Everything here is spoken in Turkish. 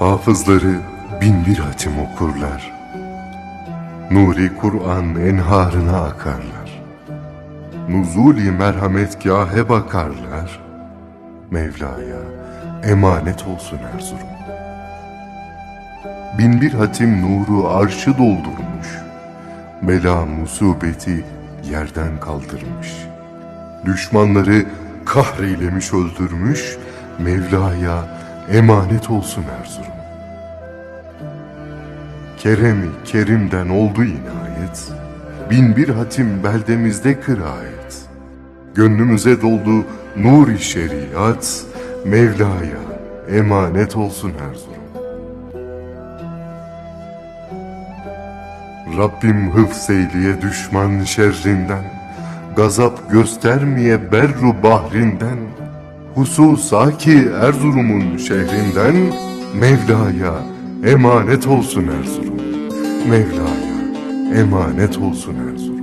Hafızları bin bir hatim okurlar. Nuri Kur'an enharına akarlar. Nuzuli merhametgâhe bakarlar. Mevla'ya emanet olsun Erzurum. Bin bir hatim nuru arşı doldurmuş. Bela musibeti yerden kaldırmış. Düşmanları kahreylemiş öldürmüş. Mevla'ya emanet olsun Erzurum. Keremi kerimden oldu inayet. Bin bir hatim beldemizde kırayet. Gönlümüze doldu nur-i şeriat. Mevla'ya emanet olsun Erzurum. Rabbim hıfzeyleye düşman şerrinden, Gazap göstermeye berru bahrinden, Hususa ki Erzurum'un şehrinden, Mevla'ya emanet olsun Erzurum. Mevla'ya emanet olsun Erzurum.